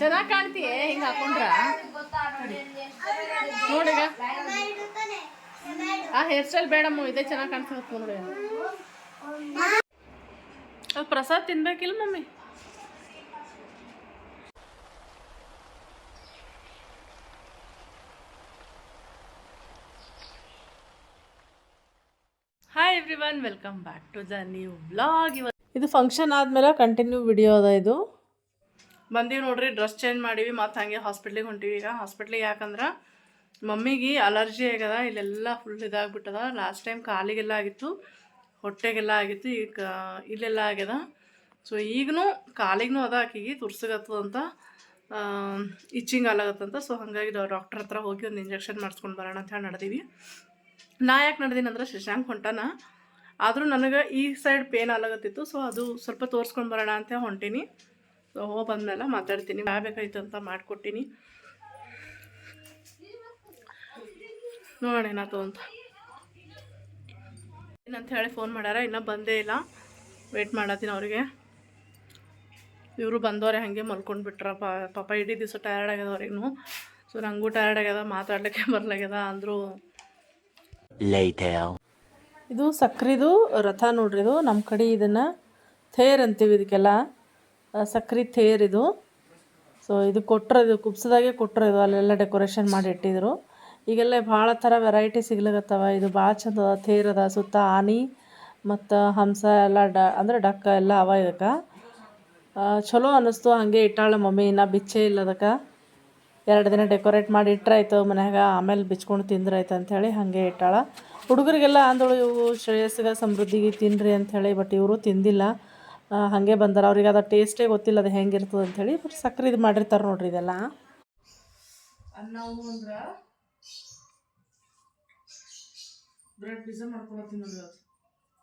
ಚೆನ್ನಾಗಿ ಕಾಣ್ತೀಯ? ಹಿಂಗೆ ಹಾಕೊಂಡ್ರ? ನೋಡಿಗ? ಆ ಹೇರ್ ಸ್ಟೈಲ್ ಬೇಡಮ್ಮ, ಇದೇ ಚೆನ್ನಾಗಿ ಕಾಣ್ತದೆ ನೋಡಿ prasad ತಿನ್ಬೇಕಿಲ್ಲ mummy? Hi everyone welcome back to the new blog ಇವತ್ತು ಇದು ಫಂಕ್ಷನ್ ಆದಮೇಲೆ ಕಂಟಿನ್ಯೂ ವಿಡಿಯೋ ಅದ ಇದು. ಬಂದೀವಿ ನೋಡ್ರಿ ಡ್ರೆಸ್ ಚೇಂಜ್ ಮಾಡೀವಿ, ಮತ್ತು ಹಾಗೆ ಹಾಸ್ಪಿಟ್ಲಿಗೆ ಹೊಂಟೀವಿ. ಈಗ ಹಾಸ್ಪಿಟ್ಲಿಗೆ ಯಾಕಂದ್ರೆ ಮಮ್ಮಿಗೆ ಅಲರ್ಜಿ ಆಗ್ಯದ, ಇಲ್ಲೆಲ್ಲ ಫುಲ್ ಇದಾಗ್ಬಿಟ್ಟದ. ಲಾಸ್ಟ್ ಟೈಮ್ ಕಾಲಿಗೆಲ್ಲ ಆಗಿತ್ತು, ಹೊಟ್ಟೆಗೆಲ್ಲ ಆಗಿತ್ತು, ಈಗ ಇಲ್ಲೆಲ್ಲ ಆಗ್ಯದ. ಸೊ ಈಗಲೂ ಕಾಲಿಗೂ ಅದ ಆಕಿಗೆ ತುರ್ಸಗತ್ತದಂತ ಇಚ್ಚಿಂಗ್ ಆಗತ್ತಂತ ಸೊ ಹಾಗಾಗಿ ಡಾಕ್ಟರ್ ಹತ್ರ ಹೋಗಿ ಒಂದು ಇಂಜೆಕ್ಷನ್ ಮಾಡಿಸ್ಕೊಂಡು ಬರೋಣ ಅಂತ ಹೇಳಿ ನಡೆದೀವಿ. ನಾ ಯಾಕೆ ನಡೆದೀನಿ ಅಂದ್ರೆ ಶಶಾಂಕ್ ಹೊಂಟಾನ. ಆದರೂ ನನಗೆ ಈ ಸೈಡ್ ಪೇನ್ ಆಗತ್ತಿತ್ತು ಸೊ ಅದು ಸ್ವಲ್ಪ ತೋರಿಸ್ಕೊಂಡು ಬರೋಣ ಅಂತ ಹೊಂಟೀನಿ. ಸೊ ಹೋಗಿ ಬಂದಮೇಲೆ ಮಾತಾಡ್ತೀನಿ. ಬೇಕಾಯ್ತು ಅಂತ ಮಾಡಿಕೊಟ್ಟಿನಿ. ನೋಡೋಣ ಏನಾಯ್ತು ಅಂತ. ಏನಂತ ಹೇಳಿ ಫೋನ್ ಮಾಡ್ಯಾರ ಇನ್ನೂ ಬಂದೇ ಇಲ್ಲ. ವೆಯ್ಟ್ ಮಾಡತ್ತೀನಿ ಅವ್ರಿಗೆ. ಇವರು ಬಂದವ್ರೆ ಹಾಗೆ ಮಲ್ಕೊಂಡು ಬಿಟ್ರ ಪಾಪ ಇಡೀ ದಿವಸ ಟಯರ್ಡ್ ಆಗ್ಯದ ಅವ್ರಿಗೂ ಸೊ ನನಗೂ ಟಯರ್ಡ್ ಆಗ್ಯದ ಮಾತಾಡ್ಲಿಕ್ಕೆ ಬರ್ಲಾಗ್ಯದ ಅಂದರು. ಇದು ಸಕ್ರಿದು ರಥ ನೋಡ್ರಿ ಇದು ನಮ್ಮ ಕಡೆ ಇದನ್ನು ಥೇರ್ ಅಂತೀವಿ ಇದಕ್ಕೆಲ್ಲ. ಸಕ್ರಿ ಥೇರ್ ಇದು. ಸೊ ಇದು ಕೊಟ್ಟರೆ ಕುಪ್ಸದಾಗೆ ಕೊಟ್ಟರು ಅಲ್ಲೆಲ್ಲ ಡೆಕೋರೇಷನ್ ಮಾಡಿ ಇಟ್ಟಿದ್ರು. ಈಗೆಲ್ಲ ಭಾಳ ಥರ ವೆರೈಟಿ ಸಿಗ್ಲಿಕತ್ತವ. ಇದು ಭಾಳ ಚಂದ ಅದ. ಸುತ್ತ ಆನಿ ಮತ್ತು ಹಂಸ ಎಲ್ಲ ಡ, ಅಂದ್ರೆ ಡಕ್ಕ ಎಲ್ಲ ಅವ ಇದಕ್ಕೆ. ಚಲೋ ಅನ್ನಿಸ್ತು ಹಾಗೆ ಇಟ್ಟಾಳ ಮಮ್ಮಿ. ಇನ್ನು ಬಿಚ್ಚೇ ಇಲ್ಲ ಅದಕ್ಕೆ ಎರಡು ದಿನ ಡೆಕೋರೇಟ್ ಮಾಡಿ ಇಟ್ಟರಾಯ್ತು ಮನ್ಯಾಗ. ಆಮೇಲೆ ಬಿಚ್ಕೊಂಡು ತಿಂದ್ರಾಯ್ತು ಅಂಥೇಳಿ ಹಾಗೆ ಇಟ್ಟಾಳ. ಹುಡುಗರಿಗೆಲ್ಲ ಅಂದಳು, ಇವು ಶ್ರೇಯಸ್ಸಿಗೆ ಸಮೃದ್ಧಿಗೆ ತಿನ್ನಿರಿ ಅಂಥೇಳಿ ಬಟ್ ಇವರು ತಿಂದಿಲ್ಲ. ಹಾಗೆ ಬಂದಾರ. ಅವ್ರಿಗೆ ಅದು ಟೇಸ್ಟೇ ಗೊತ್ತಿಲ್ಲ ಅದು ಹೆಂಗಿರ್ತದೆ ಅಂಥೇಳಿ ಬಟ್ ಸಕ್ಕರೆ ಇದು ಮಾಡಿರ್ತಾರೆ ನೋಡ್ರಿ ಇದೆಲ್ಲ. ಅನ್ನ ಅಂದ್ರೆ ಬ್ರೆಡ್ ಪಿಜ್ಜಾ ಮಾಡ್ಕೊಳತ್ತೀನಿ ನೋಡಿ ಇವತ್ತು.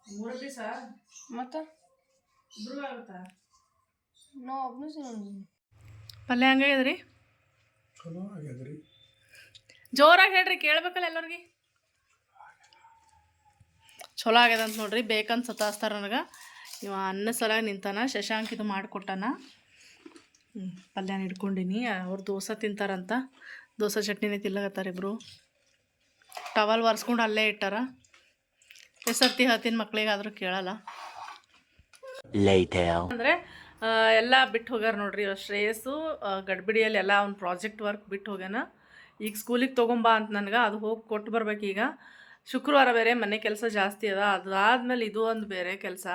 ಮೂರು ಪೀಸ ಮತ್ತು? ಇಬ್ರು ಆಗುತ್ತಾ? ನಾವು ಒಬ್ಬನು ಪಲ್ಯ ಹಂಗಾಗ್ಯದ್ರಿ ಜೋರಾಗಿ ಹೇಳ್ರಿ ಕೇಳ್ಬೇಕಲ್ಲ ಎಲ್ಲರಿಗೆ. ಚಲೋ ಆಗ್ಯದ ಅಂತ ನೋಡ್ರಿ ಬೇಕಂತ ಸತಾಸ್ತಾರ ನನಗೆ. ಇವ ಅನ್ನ ಸಲ ನಿಂತಾನ ಶಶಾಂಕ್ ಇದು ಮಾಡಿಕೊಟ್ಟಾನ. ಹ್ಞೂ ಪಲ್ಯನ ಹಿಡ್ಕೊಂಡಿನಿ ಅವ್ರು ದೋಸೆ ತಿಂತಾರಂತ. ದೋಸೆ ಚಟ್ನಿನೇ ತಿಲ್ಲಕತ್ತಾರ ಇಬ್ಬರು ಟವಲ್ ಒರೆಸ್ಕೊಂಡು ಅಲ್ಲೇ ಇಟ್ಟಾರ. ಹೆಸರ್ತಿ ಹೇಳ್ತೀನಿ ಮಕ್ಳಿಗಾದ್ರೂ ಕೇಳಲ್ಲ. ಅಂದರೆ ಎಲ್ಲ ಬಿಟ್ಟು ಹೋಗ್ಯಾರ ನೋಡ್ರಿ ಶ್ರೇಯಸ್ಸು ಗಡ್ಬಿಡಿಯಲ್ಲಿ ಎಲ್ಲ ಅವ್ನ ಪ್ರಾಜೆಕ್ಟ್ ವರ್ಕ್ ಬಿಟ್ಟು ಹೋಗ್ಯಾನ. ಈಗ ಸ್ಕೂಲಿಗೆ ತೊಗೊಂಬಾ ಅಂತ ನನಗೆ ಅದು ಹೋಗಿ ಕೊಟ್ಟು ಬರ್ಬೇಕು ಈಗ ಶುಕ್ರವಾರ ಬೇರೆ ಮನೆ ಕೆಲಸ ಜಾಸ್ತಿ ಅದ. ಅದಾದ್ಮೇಲೆ ಇದು ಒಂದು ಬೇರೆ ಕೆಲಸ.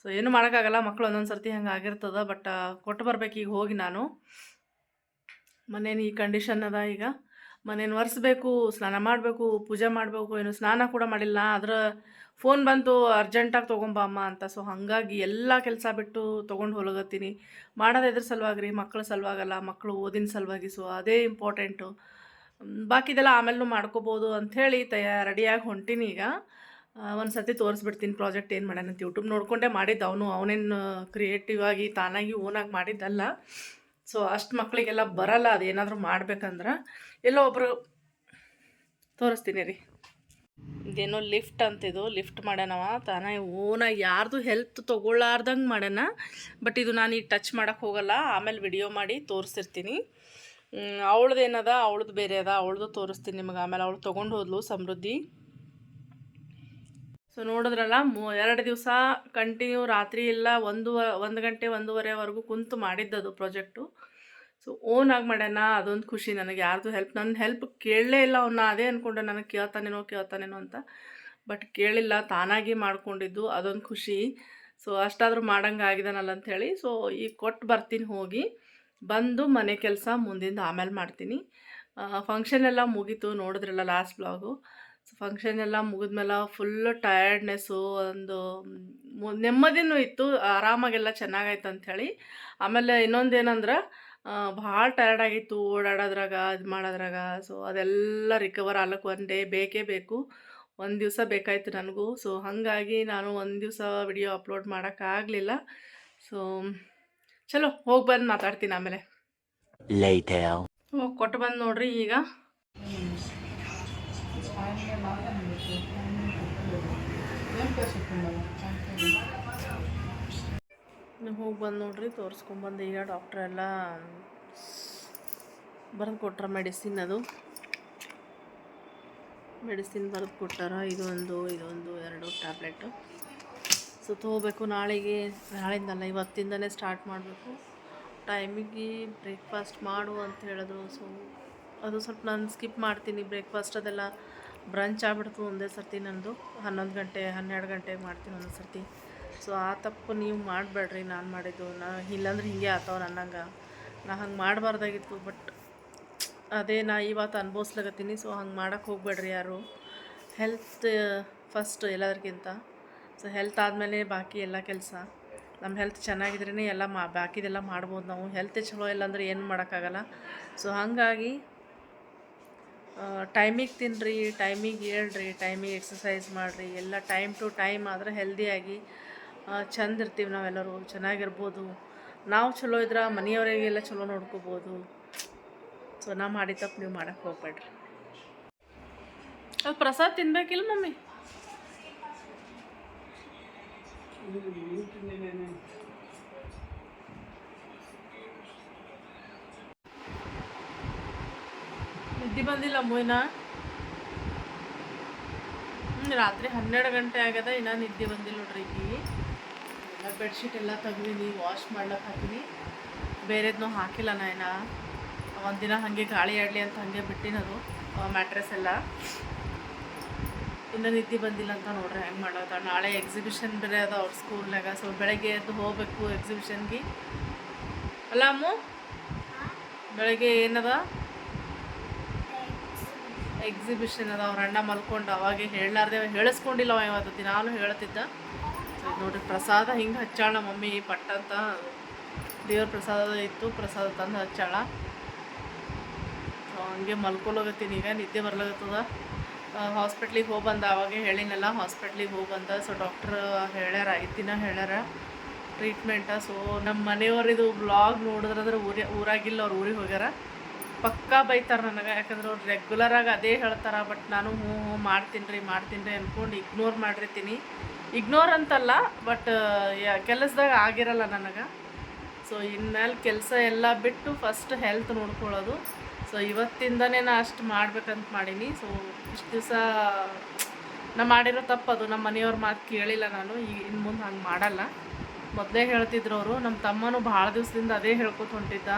ಸೊ ಏನು ಮಾಡೋಕ್ಕಾಗಲ್ಲ ಮಕ್ಕಳು ಒಂದೊಂದು ಸರ್ತಿ ಹಂಗೆ ಆಗಿರ್ತದ ಬಟ್ ಕೊಟ್ಟು ಬರ್ಬೇಕು ಈಗ ಹೋಗಿ ನಾನು. ಮನೇನು ಈ ಕಂಡೀಷನ್ ಅದ ಈಗ. ಮನೇನ ಒರೆಸ್ಬೇಕು, ಸ್ನಾನ ಮಾಡಬೇಕು, ಪೂಜೆ ಮಾಡಬೇಕು, ಏನು ಸ್ನಾನ ಕೂಡ ಮಾಡಿಲ್ಲ. ಅದ್ರ ಫೋನ್ ಬಂತು ಅರ್ಜೆಂಟಾಗಿ ತೊಗೊಂಬ ಅಮ್ಮ ಅಂತ. ಸೊ ಹಾಗಾಗಿ ಎಲ್ಲ ಕೆಲಸ ಬಿಟ್ಟು ತೊಗೊಂಡು ಹೊಲಗತ್ತೀನಿ. ಮಾಡೋದು ಎದ್ರ ಸಲುವಾಗಿ ರೀ ಮಕ್ಕಳ ಸಲುವಾಗಲ್ಲ ಮಕ್ಕಳು ಓದಿನ ಸಲುವಾಗಿ. ಸೊ ಅದೇ ಇಂಪಾರ್ಟೆಂಟು ಬಾಕಿದೆಲ್ಲ ಆಮೇಲೂ ಮಾಡ್ಕೋಬೋದು ಅಂಥೇಳಿ ತಯಾ ರೆಡಿಯಾಗಿ ಹೊಂಟೀನಿ ಈಗ. ಒಂದು ಸರ್ತಿ ತೋರಿಸ್ಬಿಡ್ತೀನಿ ಪ್ರಾಜೆಕ್ಟ್ ಏನು ಮಾಡ್ಯಾನ ಅಂತ ಯೂಟ್ಯೂಬ್ ನೋಡ್ಕೊಂಡೆ ಮಾಡಿದ್ದು ಅವನು, ಅವನೇನು ಕ್ರಿಯೇಟಿವ್ ಆಗಿ ತಾನಾಗಿ ಓನಾಗಿ ಮಾಡಿದ್ದಲ್ಲ. ಸೊ ಅಷ್ಟು ಮಕ್ಕಳಿಗೆಲ್ಲ ಬರಲ್ಲ ಅದೇನಾದರೂ ಮಾಡ್ಬೇಕಂದ್ರೆ ಎಲ್ಲೋ ಒಬ್ಬರು ತೋರಿಸ್ತೀನಿ ರೀ. ಇದೇನೋ ಲಿಫ್ಟ್ ಅಂತಿದು ಲಿಫ್ಟ್ ಮಾಡ್ಯಾನವ ತಾನೇ ಓನಾಗಿ ಯಾರ್ದು ಹೆಲ್ಪ್ ತೊಗೊಳ್ಳಾರ್ದಂಗೆ ಮಾಡ್ಯಾನ ಬಟ್ ಇದು ನಾನು ಈಗ ಟಚ್ ಮಾಡೋಕ್ಕೆ ಹೋಗಲ್ಲ, ಆಮೇಲೆ ವಿಡಿಯೋ ಮಾಡಿ ತೋರಿಸಿರ್ತೀನಿ. ಅವಳದೇನದ ಏನದ, ಅವಳದು ಬೇರೆ ಅದ ಅವಳದು ತೋರಿಸ್ತೀನಿ ನಿಮಗೆ. ಆಮೇಲೆ ಅವಳು ತೊಗೊಂಡು ಹೋದ್ಲು ಸಮೃದ್ಧಿ. ಸೊ ನೋಡಿದ್ರಲ್ಲ, ಮೂ, ಎರಡು ದಿವಸ ಕಂಟಿನ್ಯೂ ರಾತ್ರಿ ಇಲ್ಲ, ಒಂದು ಒಂದು ಗಂಟೆ ಒಂದೂವರೆವರೆಗೂ ಕುಂತು ಮಾಡಿದ್ದದು ಪ್ರಾಜೆಕ್ಟು ಸೊ ಓನಾಗಿ ಮಾಡ್ಯಾನ, ಅದೊಂದು ಖುಷಿ ನನಗೆ. ಯಾರ್ದು ಹೆಲ್ಪ್ ನನ್ನ ಹೆಲ್ಪ್ ಕೇಳಲೇ ಇಲ್ಲ ಅವನ್ನ ಅದೇ ಅಂದ್ಕೊಂಡೆ ನನಗೆ ಕೇಳ್ತಾನೇನೋ ಕೇಳ್ತಾನೇನೋ ಅಂತ. ಬಟ್ ಕೇಳಿಲ್ಲ, ತಾನಾಗಿ ಮಾಡ್ಕೊಂಡಿದ್ದು, ಅದೊಂದು ಖುಷಿ. ಸೊ ಅಷ್ಟಾದರೂ ಮಾಡಂಗೆ ಆಗಿದಾನಲ್ಲ ಅಂಥೇಳಿ ಸೊ ಈಗ ಕೊಟ್ಟು ಬರ್ತೀನಿ ಹೋಗಿ, ಬಂದು ಮನೆ ಕೆಲಸ ಮುಂದಿಂದ ಆಮೇಲೆ ಮಾಡ್ತೀನಿ. ಫಂಕ್ಷನ್ ಎಲ್ಲ ಮುಗೀತು, ನೋಡಿದ್ರಲ್ಲ ಲಾಸ್ಟ್ ಬ್ಲಾಗು ಸೊ ಫಂಕ್ಷನ್ ಎಲ್ಲ ಮುಗಿದ್ಮೇಲೆ ಫುಲ್ಲು ಟಯರ್ಡ್ನೆಸ್ಸು ಒಂದು ನೆಮ್ಮದಿನೂ ಇತ್ತು ಆರಾಮಾಗೆಲ್ಲ ಚೆನ್ನಾಗಾಯ್ತು ಅಂಥೇಳಿ ಆಮೇಲೆ ಇನ್ನೊಂದು ಏನಂದ್ರೆ ಭಾಳ ಟಯರ್ಡ್ ಆಗಿತ್ತು ಓಡಾಡೋದ್ರಾಗ ಇದು ಮಾಡೋದ್ರಾಗ. ಸೊ ಅದೆಲ್ಲ ರಿಕವರ್ ಆಗ್ಲಿಕ್ಕೆ ಒನ್ ಡೇ ಬೇಕೇ ಬೇಕು. ಒಂದು ದಿವಸ ಬೇಕಾಯಿತು ನನಗೂ. ಸೊ ಹಾಗಾಗಿ ನಾನು ಒಂದು ದಿವಸ ವಿಡಿಯೋ ಅಪ್ಲೋಡ್ ಮಾಡೋಕ್ಕಾಗಲಿಲ್ಲ ಸೊ ಚಲೋ ಹೋಗಿ ಬಂದು ಮಾತಾಡ್ತೀನಿ ಆಮೇಲೆ. ಕೊಟ್ಟು ಬಂದು ನೋಡ್ರಿ ಈಗ. ಹೋಗಿ ಬಂದು ನೋಡ್ರಿ ತೋರಿಸ್ಕೊಂಬಂದು ಈಗ ಡಾಕ್ಟ್ರ್ ಎಲ್ಲ ಬರೆದು ಕೊಟ್ರ ಮೆಡಿಸಿನ್ ಅದು. ಮೆಡಿಸಿನ್ ಬರೆದು ಕೊಟ್ಟಾರ, ಇದೊಂದು ಇದೊಂದು, ಎರಡು ಟ್ಯಾಬ್ಲೆಟು ಸೊ ತೊಗೋಬೇಕು ನಾಳೆಗೆ, ನಾಳಿಂದಲ್ಲ ಇವತ್ತಿಂದನೇ ಸ್ಟಾರ್ಟ್ ಮಾಡಬೇಕು. ಟೈಮಿಗೆ ಬ್ರೇಕ್ಫಾಸ್ಟ್ ಮಾಡು ಅಂತ ಹೇಳಿದ್ರು ಸೊ ಅದು ಸ್ವಲ್ಪ ನಾನು ಸ್ಕಿಪ್ ಮಾಡ್ತೀನಿ ಬ್ರೇಕ್ಫಾಸ್ಟ್ ಅದೆಲ್ಲ. ಬ್ರಂಚ್ ಆಗ್ಬಿಡ್ತು ಒಂದೇ ಸರ್ತಿ ನಂದು. ಹನ್ನೊಂದು ಗಂಟೆ, ಹನ್ನೆರಡು ಗಂಟೆಗೆ ಮಾಡ್ತೀನಿ ಒಂದೊಂದು ಸರ್ತಿ. ಸೊ ಆ ತಪ್ಪು ನೀವು ಮಾಡಬೇಡ್ರಿ ನಾನು ಮಾಡಿದ್ದು. ನಾ ಇಲ್ಲಾಂದ್ರೆ ಹೀಗೆ ಆತಾವ ನನ್ನಂಗೆ. ನಾ ಹಂಗೆ ಮಾಡಬಾರ್ದಾಗಿತ್ತು ಬಟ್ ಅದೇ ನಾ ಇವತ್ತು ಅನುಭವಿಸ್ಲಾಗತ್ತೀನಿ ಸೊ ಹಂಗೆ ಮಾಡೋಕ್ಕೆ ಹೋಗ್ಬೇಡ್ರಿ ಯಾರು. ಹೆಲ್ತ್ ಫಸ್ಟ್ ಎಲ್ಲದಕ್ಕಿಂತ ಸೊ ಹೆಲ್ತ್ ಆದಮೇಲೆ ಬಾಕಿ ಎಲ್ಲ ಕೆಲಸ. ನಮ್ಮ ಹೆಲ್ತ್ ಚೆನ್ನಾಗಿದ್ರೇ ಎಲ್ಲ ಮಾ, ಬಾಕಿದೆಲ್ಲ ಮಾಡ್ಬೋದು ನಾವು. ಹೆಲ್ತ್ ಚಲೋ ಇಲ್ಲ ಏನು ಮಾಡೋಕ್ಕಾಗಲ್ಲ. ಸೊ ಹಾಗಾಗಿ ಟೈಮಿಗೆ ತಿನ್ನಿರಿ ಟೈಮಿಗೆ ಹೇಳ್ರಿ ಟೈಮಿಗೆ ಎಕ್ಸಸೈಸ್ ಮಾಡಿರಿ, ಎಲ್ಲ ಟೈಮ್ ಟು ಟೈಮ್ ಆದರೆ ಹೆಲ್ದಿಯಾಗಿ ಚಂದ ಇರ್ತೀವಿ ನಾವೆಲ್ಲರೂ, ಚೆನ್ನಾಗಿರ್ಬೋದು. ನಾವು ಚಲೋ ಇದ್ರೆ ಮನೆಯವರಿಗೆಲ್ಲ ಚಲೋ ನೋಡ್ಕೋಬೋದು. ಸೊ ನಾ ಮಾಡಿ ತಪ್ಪು ನೀವು ಮಾಡೋಕ್ಕೆ ಹೋಗ್ಬೇಡ್ರಿ. ಅದು ಪ್ರಸಾದ್ ತಿನ್ಬೇಕಿಲ್ಲ ಮಮ್ಮಿ? ನಿದ್ದೆ ಬಂದಿಲ್ಲ ಮೊಯ್ನ ರಾತ್ರಿ ಹನ್ನೆರಡು ಗಂಟೆ ಆಗ್ಯದ ಇನ್ನೂ ನಿದ್ದೆ ಬಂದಿಲ್ಲ ನೋಡ್ರಿ ಈಗ ಎಲ್ಲ ಬೆಡ್ಶೀಟ್ ಎಲ್ಲ ತೆಗ್ದೀನಿ ವಾಶ್ ಮಾಡ್ಲಕ್ಕೆ ಹಾಕಿನಿ. ಬೇರೆದನ್ನೂ ಹಾಕಿಲ್ಲ ನಾ ಇನ್ನ ಒಂದಿನ ಹಾಗೆ ಗಾಳಿ ಆಡಲಿ ಅಂತ ಹಾಗೆ ಬಿಟ್ಟಿನದು ಮ್ಯಾಟ್ರೆಸ್ ಎಲ್ಲ. ಇನ್ನೂ ನಿದ್ದೆ ಬಂದಿಲ್ಲ ಅಂತ ನೋಡ್ರಿ ಹೆಂಗೆ ಮಾಡೋದ. ನಾಳೆ ಎಕ್ಸಿಬಿಷನ್ ಬೇರೆ ಅದ ಅವ್ರ ಸ್ಕೂಲ್ನಾಗ ಸೊ ಬೆಳಗ್ಗೆ ಎದ್ದು ಹೋಗ್ಬೇಕು ಎಕ್ಸಿಬಿಷನ್ಗೆ ಅಲ್ಲ ಅಮ್ಮು? ಬೆಳಗ್ಗೆ ಏನದ? ಎಕ್ಸಿಬಿಷನ್ ಅದ ಅವ್ರ ಅಣ್ಣ ಮಲ್ಕೊಂಡು ಅವಾಗೆ ಹೇಳಲಾರ್ದೆ ಹೇಳಿಸ್ಕೊಂಡಿಲ್ಲ ಅವ ಇವತ್ತು, ದಿನಾಲು ಹೇಳ್ತಿದ್ದ. ನೋಡ್ರಿ, ಪ್ರಸಾದ ಹಿಂಗೆ ಹಚ್ಚಾಳ ಮಮ್ಮಿ ಪಟ್ಟಂತ ದೇವ್ರ ಪ್ರಸಾದ ಇತ್ತು, ಪ್ರಸಾದ ತಂದು ಹಚ್ಚಾಳ. ಹಂಗೆ ಮಲ್ಕೊಲೋಗತ್ತೀನಿ ಈಗ ನಿದ್ದೆ ಬರ್ಲಾಗತ್ತದ ಹಾಸ್ಪಿಟ್ಲಿಗೆ ಹೋಗಿ ಬಂದ, ಅವಾಗೆ ಹೇಳಿನಲ್ಲ ಹಾಸ್ಪಿಟ್ಲಿಗೆ ಹೋಗಿ ಬಂದ. ಸೊ ಡಾಕ್ಟ್ರ್ ಹೇಳ್ಯಾರ ದಿನ ಹೇಳ್ಯಾರ ಟ್ರೀಟ್ಮೆಂಟ ಸೊ ನಮ್ಮ ಮನೆಯವ್ರಿದು ಬ್ಲಾಗ್ ನೋಡಿದ್ರಂದ್ರೆ ಊರಿ, ಊರಾಗಿಲ್ಲ, ಅವ್ರು ಊರಿಗೆ ಹೋಗ್ಯಾರ. ಪಕ್ಕಾ ಬೈತಾರೆ ನನಗೆ, ಯಾಕಂದ್ರೆ ಅವ್ರು ರೆಗ್ಯುಲರಾಗಿ ಅದೇ ಹೇಳ್ತಾರೆ ಬಟ್ ನಾನು ಹ್ಞೂ ಹ್ಞೂ ಮಾಡ್ತೀನಿ ರೀ ಮಾಡ್ತೀನಿ ರೀ ಅಂದ್ಕೊಂಡು ಇಗ್ನೋರ್ ಮಾಡಿರ್ತೀನಿ ಇಗ್ನೋರ್ ಅಂತಲ್ಲ ಬಟ್ ಕೆಲಸದಾಗ ಆಗಿರಲ್ಲ ನನಗೆ. ಸೊ ಇನ್ಮೇಲೆ ಕೆಲಸ ಎಲ್ಲ ಬಿಟ್ಟು ಫಸ್ಟ್ ಹೆಲ್ತ್ ನೋಡ್ಕೊಳ್ಳೋದು. ಸೊ ಇವತ್ತಿಂದನೇ ನಾ ಅಷ್ಟು ಮಾಡ್ಬೇಕಂತ ಮಾಡೀನಿ. ಸೊ ಇಷ್ಟು ದಿವಸ ನಾ ಮಾಡಿರೋ ತಪ್ಪದು ನಮ್ಮ ಮನೆಯವ್ರ ಮಾತು ಕೇಳಿಲ್ಲ ನಾನು. ಈಗ ಇನ್ನು ಮುಂದೆ ಹಂಗೆ ಮಾಡಲ್ಲ. ಮೊದಲೇ ಹೇಳ್ತಿದ್ರು ಅವರು. ನಮ್ಮ ತಮ್ಮನೂ ಭಾಳ ದಿವಸದಿಂದ ಅದೇ ಹೇಳ್ಕೊತ ಹೊಂಟಿದ್ದ.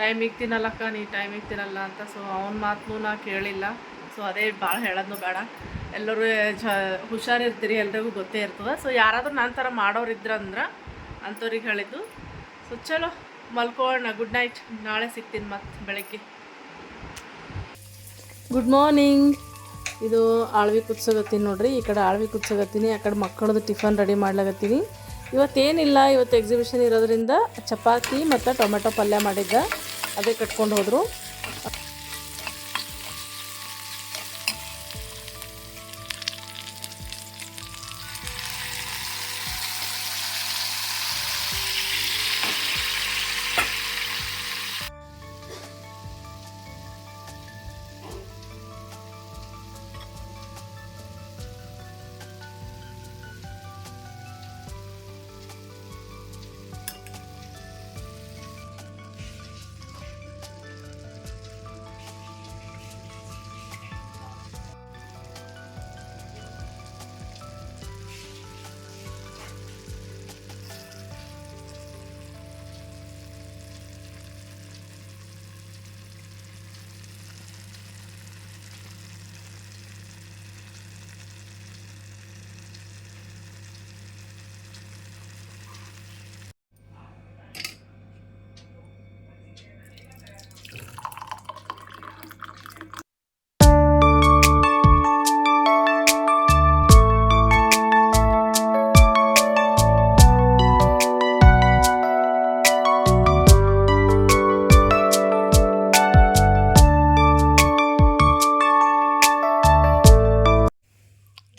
ಟೈಮಿಗೆ ತಿನ್ನಲ್ಲಕ್ಕ ನೀ ಟೈಮಿಗೆ ತಿನ್ನಲ್ಲ ಅಂತ. ಸೊ ಅವನ ಮಾತನ್ನೂ ನಾ ಕೇಳಿಲ್ಲ. ಸೊ ಅದೇ ಭಾಳ ಹೇಳೋದು ಬೇಡ. ಎಲ್ಲರೂ, ಜ ಹುಷಾರಿರ್ತೀರಿ ಎಲ್ರಿಗೂ ಗೊತ್ತೇ ಇರ್ತದೆ. ಸೊ ಯಾರಾದರೂ ನನ್ನ ಥರ ಮಾಡೋರು ಇದ್ರಂದ್ರೆ ಅಂಥವ್ರಿಗೆ ಹೇಳಿದ್ದು. ಸೊ ಚಲೋ. ಮಲ್ಕೋಣ. ಗುಡ್ ನೈಟ್ ನಾಳೆ ಸಿಗ್ತೀನಿ ಮತ್ತೆ ಬೆಳಗ್ಗೆ. ಗುಡ್ ಮಾರ್ನಿಂಗ್ ಇದು ಆಳ್ವಿ ಕುದ್ಸಗತ್ತೀನಿ ನೋಡ್ರಿ. ಈ ಕಡೆ ಆಳ್ವಿ ಕುದ್ಸಗತ್ತೀನಿ ಆ ಕಡೆ ಮಕ್ಕಳದು ಟಿಫನ್ ರೆಡಿ ಮಾಡ್ಲಾಗತ್ತೀನಿ ಇವತ್ತೇನಿಲ್ಲ, ಇವತ್ತು ಎಕ್ಸಿಬಿಷನ್ ಇರೋದ್ರಿಂದ ಚಪಾತಿ ಮತ್ತು ಟೊಮೆಟೊ ಪಲ್ಯ ಮಾಡಿದ್ದ. ಅದೇ ಕಟ್ಕೊಂಡು ಹೋದರು.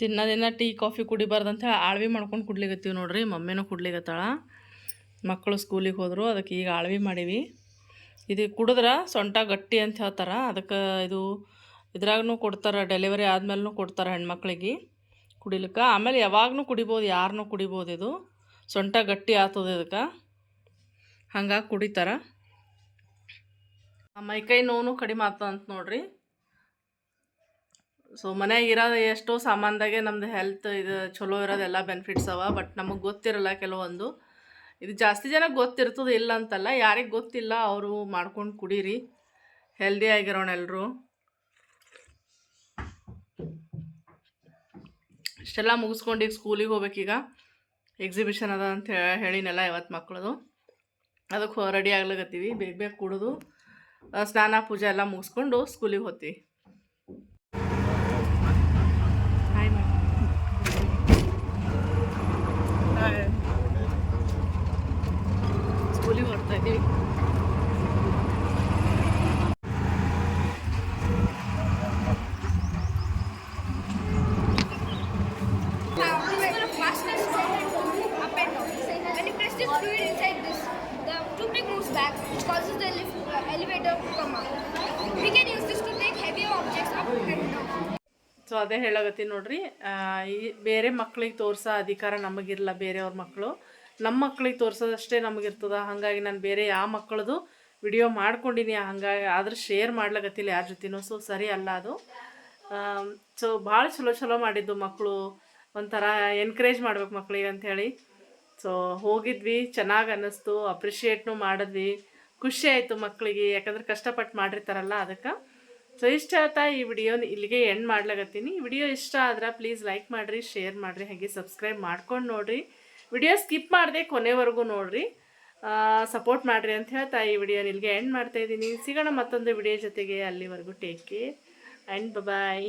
ದಿನ ದಿನ ಟೀ, ಕಾಫಿ ಕುಡಿಬಾರ್ದು ಅಂತ ಆಳ್ವಿ ಮಾಡ್ಕೊಂಡು ಕುಡ್ಲಿಗತ್ತೀವಿ ನೋಡ್ರಿ. ಮಮ್ಮಿನೂ ಕುಡ್ಲಿಗತ್ತಾಳ ಮಕ್ಕಳು ಸ್ಕೂಲಿಗೆ ಹೋದರು, ಅದಕ್ಕೆ ಈಗ ಆಳ್ವಿ ಮಾಡೀವಿ. ಇದು ಕುಡಿದ್ರೆ ಸೊಂಟ ಗಟ್ಟಿ ಅಂತ ಹೇಳ್ತಾರೆ. ಅದಕ್ಕೆ ಇದು ಇದ್ರಾಗೂ ಕೊಡ್ತಾರೆ, ಡೆಲಿವರಿ ಆದ್ಮೇಲೂ ಕೊಡ್ತಾರೆ ಹೆಣ್ಮಕ್ಳಿಗೆ ಕುಡಿಲಿಕ್ಕೆ. ಆಮೇಲೆ ಯಾವಾಗೂ ಕುಡಿಬೋದು ಯಾರನ್ನೂ ಕುಡಿಬೋದು ಇದು. ಸೊಂಟ ಗಟ್ಟಿ ಆಗ್ತದೆ ಇದಕ್ಕೆ. ಹಂಗಾಗಿ ಕುಡಿತಾರೆ. ಮೈಕೈ ನೋವು ಕಡಿಮೆ ಆಗ್ತದಂತ ನೋಡ್ರಿ. ಸೊ ಮನ್ಯಾಗ ಇರೋದು ಎಷ್ಟೋ ಸಾಮಾನ್ದಾಗೆ ನಮ್ದು ಹೆಲ್ತ್ ಇದು ಚಲೋ ಇರೋದೆಲ್ಲ ಬೆನಿಫಿಟ್ಸ್ ಅವ ಬಟ್ ನಮಗೆ ಗೊತ್ತಿರಲ್ಲ ಕೆಲವೊಂದು. ಇದು ಜಾಸ್ತಿ ಜನ ಗೊತ್ತಿರ್ತದೆ ಇಲ್ಲ ಅಂತಲ್ಲ, ಯಾರಿಗೆ ಗೊತ್ತಿಲ್ಲ ಅವರು ಮಾಡ್ಕೊಂಡು ಕುಡೀರಿ. ಹೆಲ್ದಿ ಆಗಿರೋಣ ಎಲ್ಲರೂ ಇಷ್ಟೆಲ್ಲ ಮುಗಿಸ್ಕೊಂಡು ಈಗ ಸ್ಕೂಲಿಗೆ ಹೋಗ್ಬೇಕೀಗ. ಎಕ್ಸಿಬಿಷನ್ ಅದ ಅಂತ ಹೇಳಿನಲ್ಲ ಇವತ್ತು ಮಕ್ಕಳದು ಅದಕ್ಕೆ ರೆಡಿ ಆಗ್ಲಾಗತ್ತೀವಿ ಬೇಗ ಬೇಗ ಕುಡಿದು. ಸ್ನಾನ ಪೂಜೆ ಎಲ್ಲ ಮುಗಿಸ್ಕೊಂಡು ಸ್ಕೂಲಿಗೆ ಹೋಗ್ತೀವಿ. Up ಮಾಡ್ತಾ ಇದ್ದೀವಿ. ಸೊ ಅದೇ ಹೇಳಾಗತ್ತೀನಿ ನೋಡ್ರಿ. ಈ ಬೇರೆ ಮಕ್ಳಿಗೆ ತೋರ್ಸೋ ಅಧಿಕಾರ ನಮಗಿರಲ್ಲ ಬೇರೆಯವ್ರ ಮಕ್ಕಳು ನಮ್ಮ ಮಕ್ಳಿಗೆ ತೋರಿಸೋದಷ್ಟೇ ನಮಗಿರ್ತದ. ಹಾಗಾಗಿ ನಾನು ಬೇರೆ ಯಾವ ಮಕ್ಕಳದು ವಿಡಿಯೋ ಮಾಡ್ಕೊಂಡಿನಿ. ಹಾಗಾಗಿ ಆದ್ರೆ ಶೇರ್ ಮಾಡ್ಲಾಗತ್ತಿಲ್ಲ ಯಾರ ಜೊತೆನೂ. ಸೊ ಸರಿ ಅಲ್ಲ ಅದು. ಸೊ ಭಾಳ ಚಲೋ ಚಲೋ ಮಾಡಿದ್ದು ಮಕ್ಕಳು ಒಂಥರ ಎನ್ಕರೇಜ್ ಮಾಡ್ಬೇಕು ಮಕ್ಕಳಿಗೆ ಅಂಥೇಳಿ ಸೊ ಹೋಗಿದ್ವಿ. ಚೆನ್ನಾಗಿ ಅನ್ನಿಸ್ತು. ಅಪ್ರಿಷಿಯೇಟ್ನು ಮಾಡಿದ್ವಿ. ಖುಷಿ ಆಯಿತು ಮಕ್ಕಳಿಗೆ ಯಾಕಂದ್ರೆ ಕಷ್ಟಪಟ್ಟು ಮಾಡಿರ್ತಾರಲ್ಲ ಅದಕ್ಕೆ. ಸೊ ಇಷ್ಟ ಆಯ್ತಾ ಈ ವಿಡಿಯೋನ ಇಲ್ಲಿಗೆ ಎಂಡ್ ಮಾಡ್ಲಾಗತ್ತೀನಿ ವಿಡಿಯೋ ಇಷ್ಟ ಆದ್ರೆ ಪ್ಲೀಸ್ ಲೈಕ್ ಮಾಡಿರಿ ಶೇರ್ ಮಾಡಿರಿ. ಹಾಗೆ ಸಬ್ಸ್ಕ್ರೈಬ್ ಮಾಡ್ಕೊಂಡು ನೋಡಿರಿ. ವಿಡಿಯೋ ಸ್ಕಿಪ್ ಮಾಡದೆ ಕೊನೆವರೆಗೂ ನೋಡಿರಿ. ಸಪೋರ್ಟ್ ಮಾಡಿರಿ ಅಂತ ಹೇಳ್ತಾ ಈ ವಿಡಿಯೋ ನಿಲ್ಗೆ ಎಂಡ್ ಮಾಡ್ತಾಯಿದ್ದೀನಿ ಸಿಗೋಣ ಮತ್ತೊಂದು ವಿಡಿಯೋ ಜೊತೆಗೆ ಅಲ್ಲಿವರೆಗೂ ಟೇಕ್ ಕೇರ್ ಆ್ಯಂಡ್ ಬಾಯ್